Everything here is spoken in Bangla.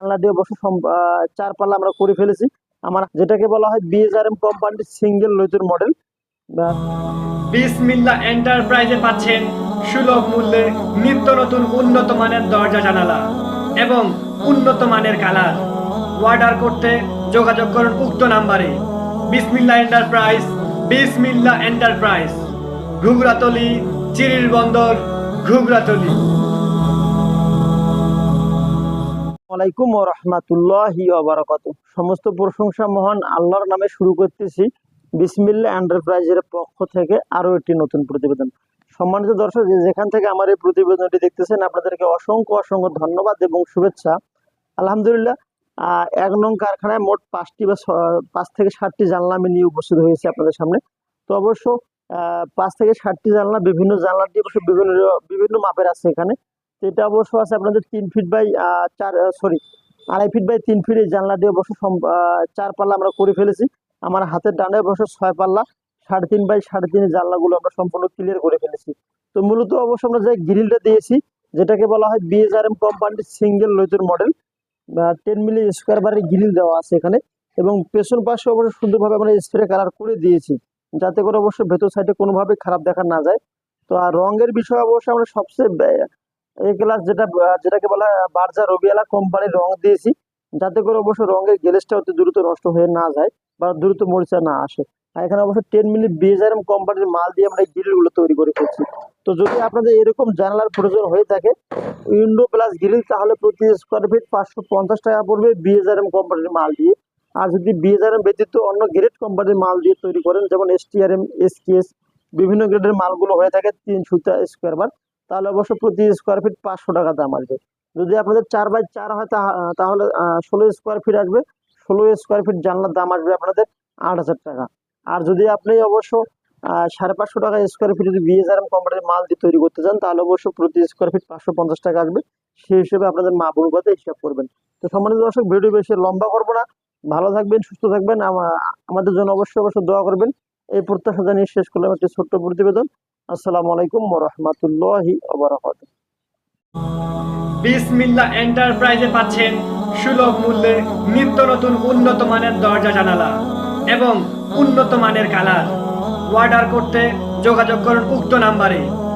জানলা দিয়ে বসে চার পাল্লা আমরা করে ফেলেছি। আমার যেটাকে বলা হয় বিএসআরএম কোম্পানির সিঙ্গেল লইতুর মডেল বিসমিল্লা এন্টারপ্রাইজে পাচ্ছেন সুলভ মূল্যে নিত্য নতুন উন্নত মানের দরজা জানালা এবং উন্নত মানের কালার। অর্ডার করতে যোগাযোগ করুন উক্ত নাম্বারে। বিসমিল্লা এন্টারপ্রাইজ বিসমিল্লা এন্টারপ্রাইজ। ঘুগরাতলি চিরির বন্দর ঘুগরাতলি আলাইকুম ও রহমাতুল্লাহি সমস্ত প্রশংসা মহান আল্লাহর নামে শুরু করতেছি বিসমিল্লা এন্টারপ্রাইজের পক্ষ থেকে আরও একটি নতুন প্রতিবেদন। সম্মানিত দর্শক যেখান থেকে আমার এই প্রতিবেদনটি দেখতেছেন, আপনাদেরকে অসংখ্য অসংখ্য ধন্যবাদ এবং শুভেচ্ছা। আলহামদুলিল্লাহ এক নং কারখানায় মোট পাঁচটি বা পাঁচ থেকে ষাটটি জানলা আমি নিয়ে উপস্থিত হয়েছি আপনাদের সামনে। তো অবশ্য পাঁচ থেকে ষাটটি জানলা, বিভিন্ন জানলাটি অবশ্য বিভিন্ন বিভিন্ন মাপের আছে এখানে। এটা অবশ্য আছে আপনাদের তিন ফিট বাই চার সরি আড়াই ফিট বাই তিন ফিট এই জানলাটি অবশ্য সম- চার পাল্লা আমরা করে ফেলেছি। আমার হাতের ডানে অবশ্য ছয় পাল্লা, সাড়ে তিন বাই সাড়ে তিন জানলাগুলো আমরা সম্পূর্ণ ক্লিয়ার করে ফেলেছি। তো মূলত অবশ্য আমরা যে গ্রিলটা দিয়েছি, যেটাকে বলা হয় বিএসআরএম কোম্পানির সিঙ্গেল লইতুর মডেল টেন মিলি স্কোয়ার বারের গ্রিল দেওয়া আছে এখানে এবং পেছন পাশে অবশ্য সুন্দরভাবে আমরা স্প্রে কালার করে দিয়েছি, যাতে করে অবশ্য ভেতর সাইডে কোনোভাবে খারাপ দেখা না যায়। তো আর রঙের বিষয়ে অবশ্য আমরা সবচেয়ে এই ক্লাস যেটা যেটাকে বলা বার্জা রবিয়ালা কোম্পানির রং দিয়েছি। যাতে করে অবশ্য রঙের গ্লেসটা অতি দ্রুত নষ্ট হয়ে না যায় বা দ্রুত মরিচা না আসে। আর এখানে অবশ্য টেন মিলি বিএসআরএম কোম্পানির মাল দিয়ে আমরা এই গ্রিলগুলো তৈরি করে ফেলছি। তো যদি আপনাদের এরকম জানালার প্রয়োজন হয়ে থাকে উইন্ডো প্লাস গ্রিল তাহলে প্রতি স্কোয়ার ফিট পাঁচশো পঞ্চাশ টাকা পড়বে বিএসআরএম কোম্পানির মাল দিয়ে। আর যদি বিএসআরএম ব্যতীত অন্য গ্রেড কোম্পানির মাল দিয়ে তৈরি করেন, যেমন S TRM S STRM SKS বিভিন্ন গ্রেডের মালগুলো হয়ে থাকে তিন সুতা স্কোয়ার বার তাহলে অবশ্য প্রতি স্কোয়ার ফিট পাঁচশো টাকা দাম আসবে। যদি আপনাদের চার বাই চার হয় তাহলে ষোলো স্কোয়ার ফিট আসবে। ষোলো স্কোয়ার ফিট জানলার দাম আসবে আপনাদের আট হাজার টাকা। আর যদি আপনি অবশ্য সাড়ে পাঁচশো টাকা স্কোয়ার ফিট যদি বিএসআরএম কোম্পানির মাল দিয়ে তৈরি করতে চান, তাহলে অবশ্য প্রতি স্কোয়ার ফিট পাঁচশো পঞ্চাশ টাকা আসবে। সেই হিসেবে আপনাদের মা বোন কথা হিসাব করবেন। তো সম্মানিত দর্শক ভিডিও বেশি লম্বা করব না। ভালো থাকবেন, সুস্থ থাকবেন। আমাদের জন্য অবশ্যই অবশ্যই দোয়া করবেন। এই প্রত্যাশা জানিয়ে শেষ করলাম একটি ছোট্ট প্রতিবেদন। আসসালামু আলাইকুম রহমতুল্লাহি আবরাকাত বিসমিল্লা এন্টারপ্রাইজে পাচ্ছেন সুলভ মূল্যে নিত্য নতুন উন্নত মানের দরজা জানালা এবং উন্নত মানের কালার। অর্ডার করতে যোগাযোগ করুন উক্ত নাম্বারে।